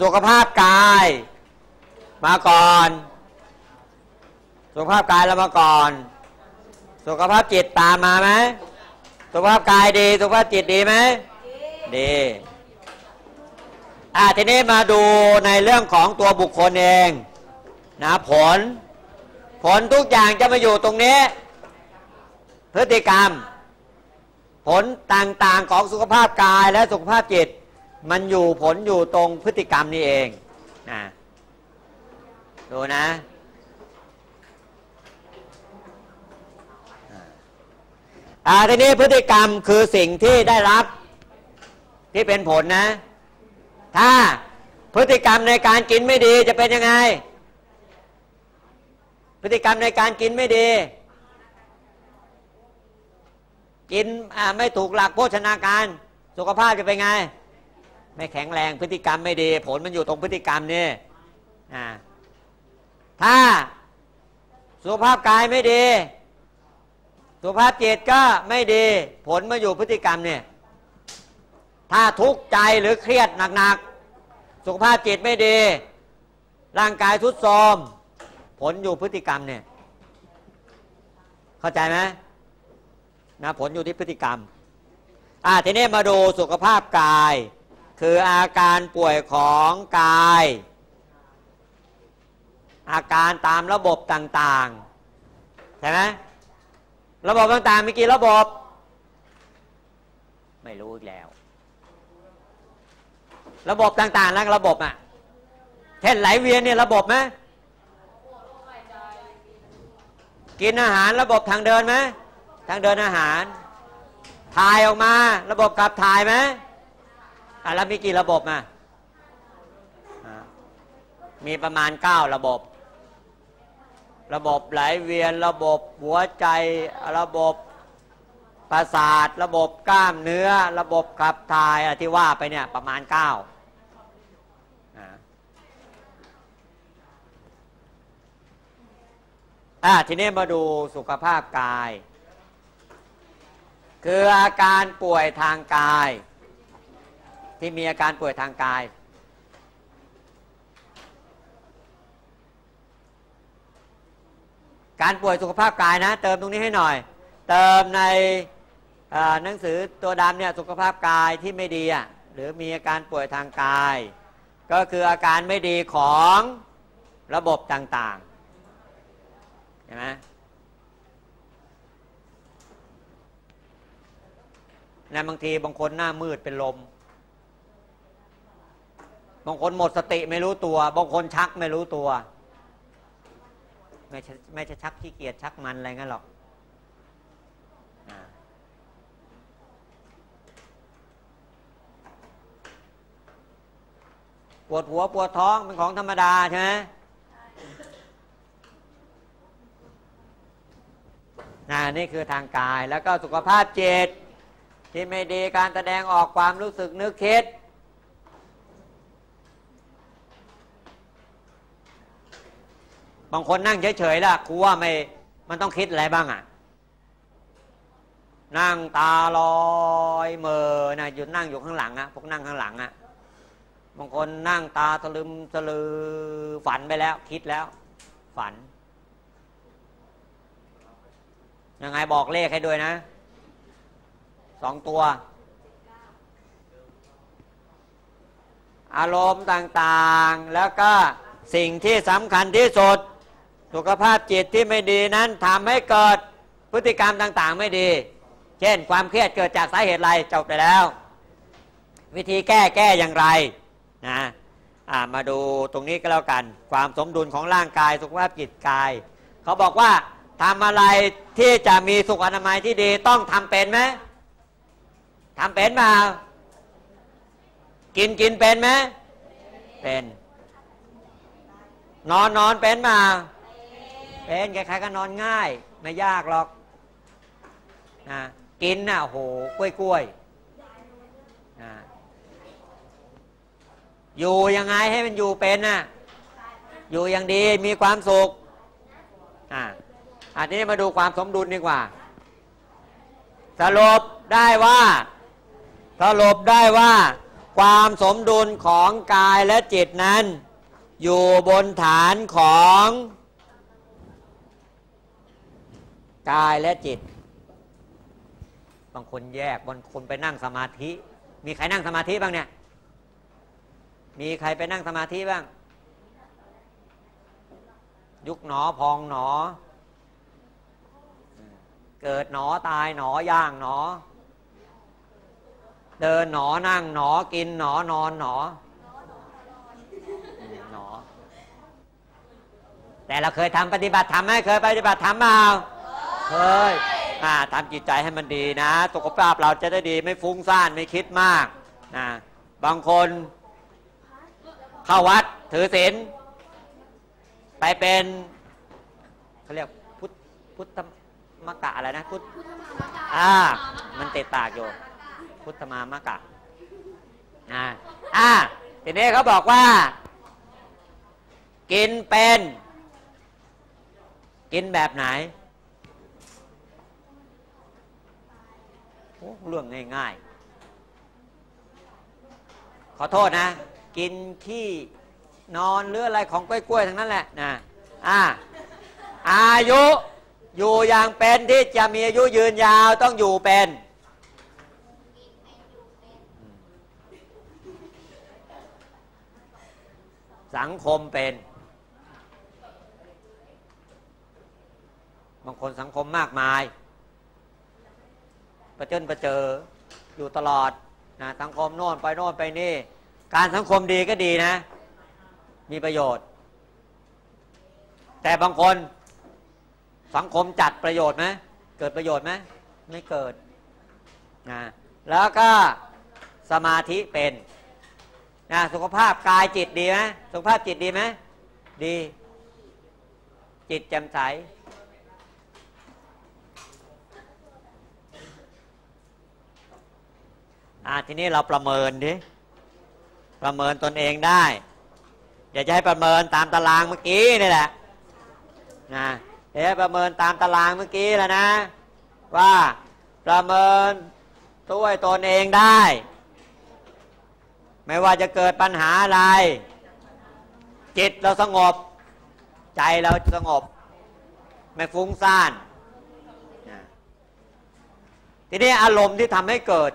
สุขภาพกาย มาก่อน สุขภาพกายแล้วมาก่อน สุขภาพจิตตามมาไหมสุขภาพกายดี สุขภาพจิตดีไหมดีอ่าทีนี้มาดูในเรื่องของตัวบุคคลเองนะผล ผลทุกอย่างจะมาอยู่ตรงนี้ พฤติกรรม ผลต่างๆของสุขภาพกายและสุขภาพจิต มันอยู่ผลอยู่ตรงพฤติกรรมนี่เองนะดูนะอ่าทีนี้พฤติกรรมคือสิ่งที่ได้รับที่เป็นผลนะ ถ้าพฤติกรรมในการกินไม่ดีจะเป็นยังไง พฤติกรรมในการกินไม่ดี กินไม่ถูกหลักโภชนาการ สุขภาพจะเป็นไง ไม่แข็งแรงพฤติกรรมไม่ดี ผลมันอยู่ตรงพฤติกรรมนี่ถ้าสุขภาพกายไม่ดี สุขภาพจิตก็ไม่ดี ผลมาอยู่พฤติกรรมเนี่ย ถ้าทุกข์ใจหรือเครียดหนักๆ สุขภาพจิตไม่ดี ร่างกายทุดโทรมผลอยู่พฤติกรรมเนี่ย เข้าใจไหมนะผลอยู่ที่พฤติกรรม อ่าทีนี้มาดูสุขภาพกาย คืออาการป่วยของกาย อาการตามระบบต่างๆใช่ไหมระบบต่างๆมีกี่ระบบ ไม่รู้อีกแล้ว ระบบต่างๆแล้วระบบอะเช่นไหลเวียนเนี่ยระบบไหมกินอาหารระบบทางเดินไหมทางเดินอาหาร ถ่ายออกมา ระบบขับถ่ายไหม อะแล้วมีกี่ระบบอะมีประมาณเก้าระบบ ระบบไหลเวียน ระบบหัวใจ ระบบประสาท ระบบกล้ามเนื้อ ระบบขับถ่ายที่ว่าไปเนี่ยประมาณเก้าอ่าทีนี้มาดูสุขภาพกาย คืออาการป่วยทางกาย ที่มีอาการป่วยทางกาย การป่วยสุขภาพกายนะ เติมตรงนี้ให้หน่อย เติมในหนังสือตัวดำเนี่ยสุขภาพกายที่ไม่ดีอะหรือมีอาการป่วยทางกาย ก็คืออาการไม่ดีของระบบต่างช่ไหมนะบางทีบางคนหน้ามืดเป็นลม บางคนหมดสติไม่รู้ตัว บางคนชักไม่รู้ตัว ไม่ใช่ไม่ใช่ชักขี้เกียจชักมันอะไรงั้นหรอกปวดหัวปวดท้องเป็นของธรรมดาใช่ไหมนะนี่คือทางกายแล้วก็สุขภาพจิตที่ไม่ดีการแสดงออกความรู้สึกนึกคิด บางคนนั่งเฉยๆล่ะครูว่าไม่มันต้องคิดอะไรบ้างอะ นั่งตาลอยเมอนะหยุดนั่งอยู่ข้างหลังอะพวกนั่งข้างหลังอะบางคนนั่งตาตะลึมตะลือฝันไปแล้ว คิดแล้ว ฝันยังไงบอกเลขให้ด้วยนะสองตัว อารมณ์ต่างๆ แล้วก็สิ่งที่สำคัญที่สุด สุขภาพจิตที่ไม่ดีนั้นทำให้เกิดพฤติกรรมต่างๆ ไม่ดี เช่น ความเครียดเกิดจากสาเหตุอะไรจบไปแล้ว วิธีแก้แก้อย่างไรนะมาดูตรงนี้ก็แล้วกัน ความสมดุลของร่างกายสุขภาพจิตกาย เขาบอกว่าทำอะไรที่จะมีสุขอนามัยที่ดีต้องทำเป็นไหมทำเป็นมากินกินเป็นไหมเป็น นอนนอนเป็นมา เป็นใครๆก็นอนง่าย ไม่ยากหรอกนะกินน่ะโหกล้วยกล้วยนะอยู่ยังไงให้มันอยู่เป็นน่ะอยู่อย่างดีมีความสุขอ่าอันนี้มาดูความสมดุลดีกว่า สรุปได้ว่า สรุปได้ว่าคความสมดุลของกายและจิตนั้น อยู่บนฐานของ กายและจิต บางคนแยกบางคนไปนั่งสมาธิ มีใครนั่งสมาธิบ้างเนี่ย มีใครไปนั่งสมาธิบ้าง ยุกหนอพองหนอ เกิดหนอตายหนอย่างหนอ เดินหนอนั่งหนอกินหนอนอนหนอหนอแต่เราเคยทำปฏิบัติธรรมไหมเคยปฏิบัติธรรมเปล่า เคยอ่าทำจิตใจให้มันดีนะ สุขภาพเราจะได้ดีไม่ฟุ้งซ่านไม่คิดมากนะบางคน เข้าวัดถือศีลไปเป็นเขาเรียกพุทธพุทธมกะอะไรนะพุทธอ่ามันติดปากอยู่ พุทธมามกะอ่าอ่าทีนี้เขาบอกว่า กินเป็น กินแบบไหนโอ้ เรื่องง่าย ๆ ขอโทษนะ กินขี้นอนหรืออะไรของกล้วยๆทั้งนั้นแหละนะอ่าอายุอยู่อย่างเป็นที่จะมีอายุยืนยาวต้องอยู่เป็นสังคมเป็น บางคนสังคมมากมาย ประเจินประเจออยู่ตลอดนะสังคมโน่นไปโน่นไปนี่ การสังคมดีก็ดีนะ มีประโยชน์ แต่บางคนสังคมจัดประโยชน์ไหมเกิดประโยชน์ไหมไม่เกิดนะแล้วก็สมาธิเป็นนะสุขภาพกายจิตดีไหมสุขภาพจิตดีไหมดี จิตแจ่มใส อ่าทีนี้เราประเมินดิประเมินตนเองได้เดี๋ยวจะให้ประเมินตามตารางเมื่อกี้นี่แหละนะเดี๋ยวให้ประเมินตามตารางเมื่อกี้แล้วนะ ว่าประเมินตัวตนเองได้ ไม่ว่าจะเกิดปัญหาอะไร จิตเราสงบ ใจเราสงบ ไม่ฟุ้งซ่านทีนี้อารมณ์ที่ทำให้เกิด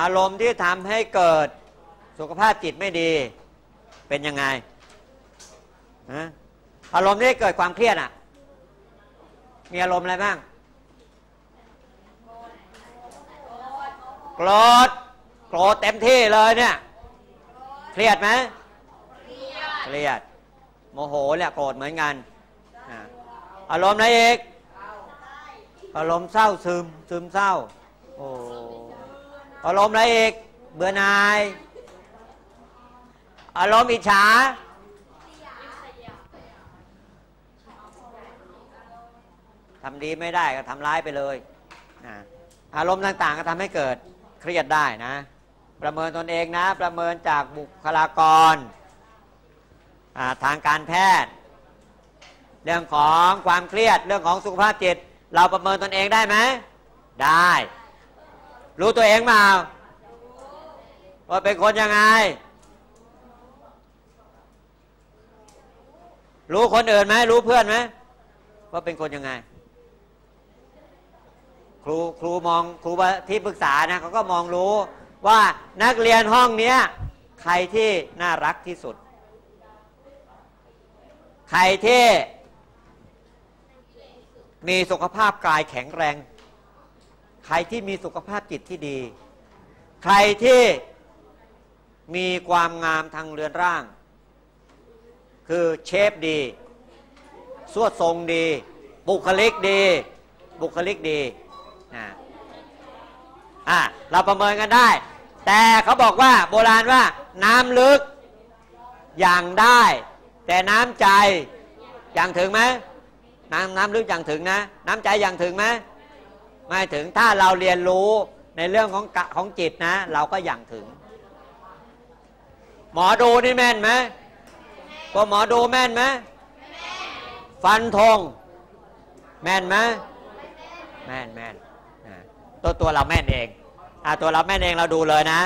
อารมณ์ที่ทำให้เกิดสุขภาพจิตไม่ดี เป็นยังไงฮะอารมณ์ที่เกิดความเครียดอะ มีอารมณ์อะไรบ้างโกรธโกรธเต็มที่เลยเนี่ย เครียดไหมเครียด โมโหเนี่ยโกรธเหมือนกันอะอารมณ์อะไรอีกอารมณ์เศร้าซึมซึมเศร้า โอ้ อารมณ์อะไรอีก เบื่อหน่าย อารมณ์อิจฉา ทำดีไม่ได้ก็ทำร้ายไปเลยนะอารมณ์ต่างๆ ก็ทำให้เกิดเครียดได้นะ ประเมินตนเองนะ ประเมินจากบุคลากร ทางการแพทย์ เรื่องของความเครียด เรื่องของสุขภาพจิต เราประเมินตนเองได้ไหม ได้ รู้ตัวเองเปล่าว่าเป็นคนยังไง รู้คนอื่นไหมรู้เพื่อนไหมว่าเป็นคนยังไง ครูครูมองครูที่ปรึกษานะเขาก็มองรู้ว่านักเรียนห้องเนี้ยใครที่น่ารักที่สุด ใครที่มีสุขภาพกายแข็งแรง ใครที่มีสุขภาพจิตที่ดี ใครที่มีความงามทางเรือนร่าง คือเชฟดี สวดทรงดี บุคลิกดี บุคลิกดีนะอะเราประเมินกันได้ แต่เขาบอกว่าโบราณว่าน้ำลึกอย่างได้ แต่น้ำใจอย่างถึงไหมน้ำน้ำลึกอย่างถึงนะ น้ำใจอย่างถึงไหม ไม่ถึงถ้าเราเรียนรู้ในเรื่องของของจิตนะ เราก็อย่างถึง หมอดูนี่แม่นไหมพวหมอดูแม่นไหมฟันธงแม่นไหมแม่นแม่นตัวตัวเราแม่นเองอ่าตัวเราแม่นเองเราดูเลยนะ